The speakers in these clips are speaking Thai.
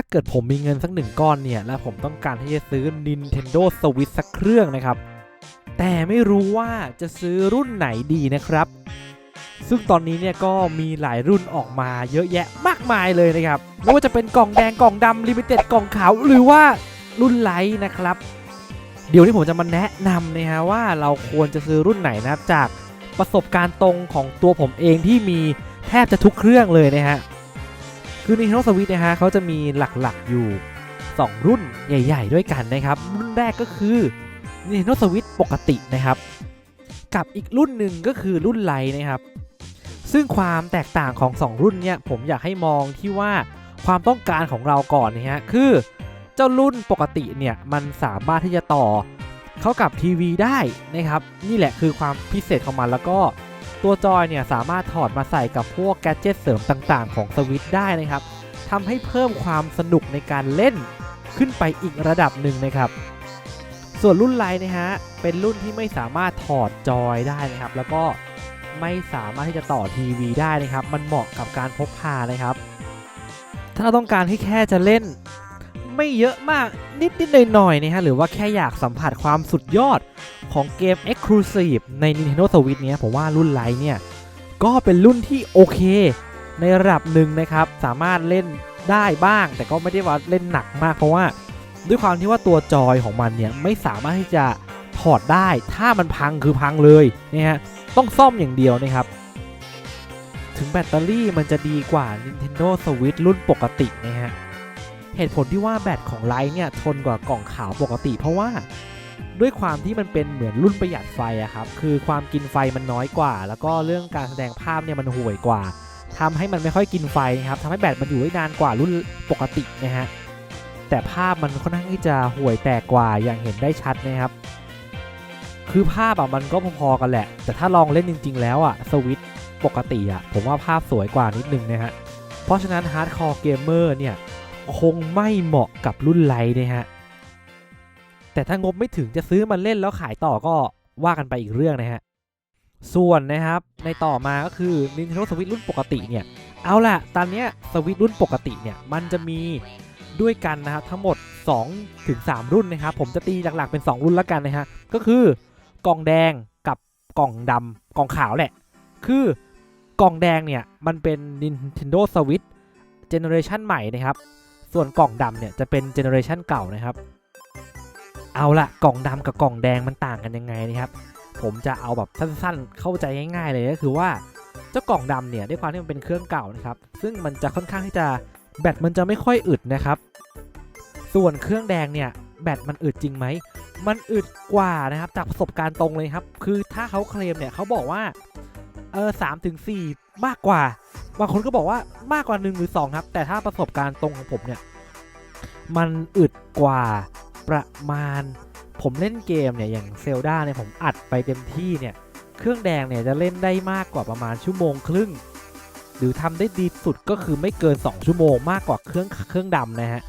ถ้าเกิดผมมีเงินสักหนึ่งก้อนเนี่ย และผมต้องการที่จะซื้อ Nintendo Switch สักเครื่องนะครับ แต่ไม่รู้ว่าจะซื้อรุ่นไหนดีนะครับ ซึ่งตอนนี้เนี่ยก็มีหลายรุ่นออกมาเยอะแยะมากมายเลยนะครับไม่ว่าจะเป็นกล่องแดงกล่องดำลิมิเต็ดกล่องขาว หรือว่ารุ่นไลท์นะครับ เดี๋ยวนี้ผมจะมาแนะนำนะฮะว่าเราควรจะซื้อรุ่นไหนนะจากประสบการณ์ตรงของตัวผมเองที่มีแทบจะทุกเครื่องเลยนะฮะ คือ Nintendo Switch นะฮะเขาจะมีหลักๆอยู่ 2 รุ่นใหญ่ ๆ ด้วยกันนะครับ รุ่นแรกก็คือ Nintendo Switch ปกตินะครับ กับอีกรุ่นหนึ่งก็คือรุ่นไลท์นะครับ ซึ่งความแตกต่างของ 2 รุ่นเนี่ยผมอยากให้มองที่ว่าความต้องการของเราก่อนนะฮะคือเจ้ารุ่นปกติเนี่ยมันสามารถที่จะต่อเข้ากับทีวีได้นะครับ นี่แหละคือความพิเศษของมันแล้วก็ ตัวจอยเนี่ยสามารถถอดมาใส่กับพวกแกจิตเสริมต่างๆ ของสวิตได้นะครับทำให้เพิ่มความสนุกในการเล่นขึ้นไปอีกระดับหนึ่งนะครับ ส่วนรุ่นไลน์นะฮะเป็นรุ่นที่ไม่สามารถถอดจอยได้นะครับ แล้วก็ไม่สามารถที่จะต่อทีวีได้นะครับ มันเหมาะกับการพกพานะครับ ถ้าเราต้องการที่แค่จะเล่น ไม่เยอะมากนิดๆหน่อยๆนะฮะหรือว่าแค่อยากสัมผัสความสุดยอดของเกม Exclusive ใน Nintendo Switch เนี้ยผมว่ารุ่นไลท์เนี่ย ก็เป็นรุ่นที่โอเค ในระดับหนึ่งนะครับ สามารถเล่นได้บ้าง แต่ก็ไม่ได้ว่าเล่นหนักมากเพราะว่า ด้วยความที่ว่าตัวจอยของมันเนี่ย ไม่สามารถที่จะถอดได้ ถ้ามันพังคือพังเลยนะฮะต้องซ่อมอย่างเดียวนะครับถึงแบตเตอรี่มันจะดีกว่า Nintendo Switch รุ่นปกตินะฮะ เหตุผลที่ว่าแบตของไลท์เนี่ยทนกว่ากล่องขาวปกติเพราะว่าด้วยความที่มันเป็นเหมือนรุ่นประหยัดไฟอะครับ คือความกินไฟมันน้อยกว่า แล้วก็เรื่องการแสดงภาพเนี่ยมันห่วยกว่าทำให้มันไม่ค่อยกินไฟนะครับทำให้แบตมันอยู่ได้นานกว่ารุ่นปกตินะฮะ แต่ภาพมันค่อนข้างที่จะห่วยแตกกว่าอย่างเห็นได้ชัดนะครับ คือภาพอะมันก็พอๆกันแหละ แต่ถ้าลองเล่นจริง ๆ แล้วอะสวิตปกติอะผมว่าภาพสวยกว่านิดนึงนะฮะ เพราะฉะนั้นฮาร์ดคอร์เกมเมอร์เนี่ย คงไม่เหมาะกับรุ่นไลท์นะฮะ แต่ถ้างบไม่ถึงจะซื้อมาเล่นแล้วขายต่อก็ว่ากันไปอีกเรื่องนะฮะ ส่วนนะครับในต่อมาก็คือ Nintendo Switch รุ่นปกติเนี่ย เอาล่ะ ตอนนี้สวิตรุ่นปกติเนี่ยมันจะมีด้วยกันนะครับทั้งหมด 2 ถึง 3 รุ่นนะครับผมจะตีหลักๆเป็น 2 รุ่นแล้วกันนะฮะ ก็คือกล่องแดงกับกล่องดำกล่องขาวแหละ คือกล่องแดงเนี่ย มันเป็น Nintendo Switch เจเนอเรชันใหม่นะครับ ส่วนกล่องดำเนี่ยจะเป็นเจเนอเรชันเก่านะครับ เอาละกล่องดำกับกล่องแดงมันต่างกันยังไงนะครับ ผมจะเอาแบบสั้นๆ เข้าใจง่ายๆเลยก็คือว่าเจ้ากล่องดำเนี่ยด้วยความที่มันเป็นเครื่องเก่านะครับ ซึ่งมันจะค่อนข้างที่จะแบตมันจะไม่ค่อยอึดนะครับ ส่วนเครื่องแดงเนี่ยแบตมันอึดจริงไหม มันอึดกว่านะครับจากประสบการณ์ตรงเลยครับ คือถ้าเขาเคลมเนี่ยเขาบอกว่าเออสามถึงสี่มากกว่า บางคนก็บอกว่ามากกว่า 1 หรือ 2 ครับ แต่ถ้าประสบการณ์ตรงของผมเนี่ย มันอึดกว่าประมาณ ผมเล่นเกมเนี่ย อย่างเซลดาเนี่ย ผมอัดไปเต็มที่เนี่ย เครื่องแดงเนี่ย จะเล่นได้มากกว่าประมาณชั่วโมงครึ่ง หรือทำได้ดีสุดก็คือไม่เกิน 2 ชั่วโมงมากกว่าเครื่องเครื่องดำนะฮะ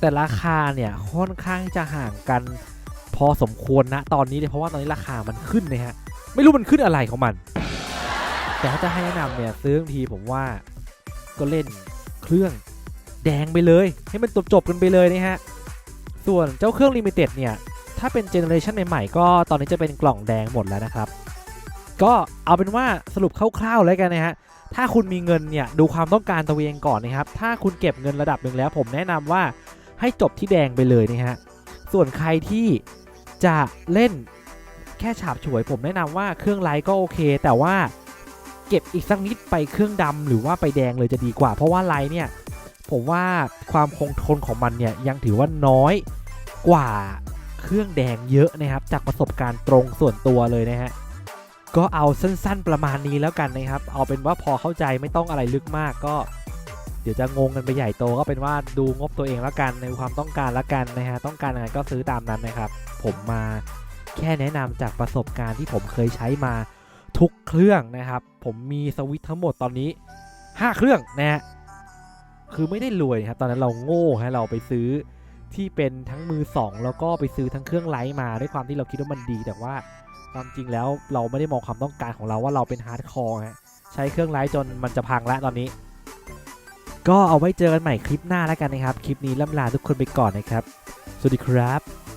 แต่ราคาเนี่ยค่อนข้างจะห่างกันพอสมควรนะตอนนี้เลยเพราะว่าตอนนี้ราคามันขึ้นนะฮะไม่รู้มันขึ้นอะไรของมัน แต่ถ้าจะให้แนะนำเนี่ยซื้อบางทีผมว่าก็เล่นเครื่องแดงไปเลย ให้มันจบๆกันไปเลยนะฮะ ส่วนเจ้าเครื่องลิมิเต็ดเนี่ย ถ้าเป็นเจเนอเรชันใหม่ๆ ก็ตอนนี้จะเป็นกล่องแดงหมดแล้วนะครับ ก็เอาเป็นว่าสรุปคร่าวๆแล้วกันนะฮะ ถ้าคุณมีเงินเนี่ย ดูความต้องการตัวเองก่อนนะครับ ถ้าคุณเก็บเงินระดับหนึ่งแล้ว ผมแนะนำว่าให้จบที่แดงไปเลยนะฮะ ส่วนใครที่จะเล่นแค่ฉาบฉวย ผมแนะนำว่าเครื่องไลท์ก็โอเค แต่ว่า เก็บอีกสักนิดไปเครื่องดำหรือว่าไปแดงเลยจะดีกว่า เพราะว่าไลท์เนี่ยผมว่าความคงทนของมันเนี่ยยังถือว่าน้อยกว่าเครื่องแดงเยอะนะครับ จากประสบการณ์ตรงส่วนตัวเลยนะฮะก็เอาสั้นๆประมาณนี้แล้วกันนะครับ เอาเป็นว่าพอเข้าใจไม่ต้องอะไรลึกมากก็ เดี๋ยวจะงงกันไปใหญ่โตก็เป็นว่าดูงบตัวเองแล้วกันในความต้องการแล้วกันนะฮะต้องการอะไรก็ซื้อตามนั้นนะครับ ผมมาแค่แนะนำจากประสบการณ์ที่ผมเคยใช้มา ทุกเครื่องนะครับ ผมมีสวิตทั้งหมดตอนนี้ 5 เครื่องนะฮะคือไม่ได้รวยครับ ตอนนั้นเราโง่ฮะเราไปซื้อที่เป็นทั้งมือ 2 แล้วก็ไปซื้อทั้งเครื่องไลท์มาด้วยความที่เราคิดว่ามันดี แต่ว่าความจริงแล้วเราไม่ได้มองความต้องการของเราว่าเราเป็นฮาร์ดคอร์ฮะใช้เครื่องไลท์จนมันจะพังแล้วตอนนี้ ก็เอาไว้เจอกันใหม่คลิปหน้าแล้วกันนะครับ คลิปนี้ล่ำลาทุกคนไปก่อนนะครับ สวัสดีครับ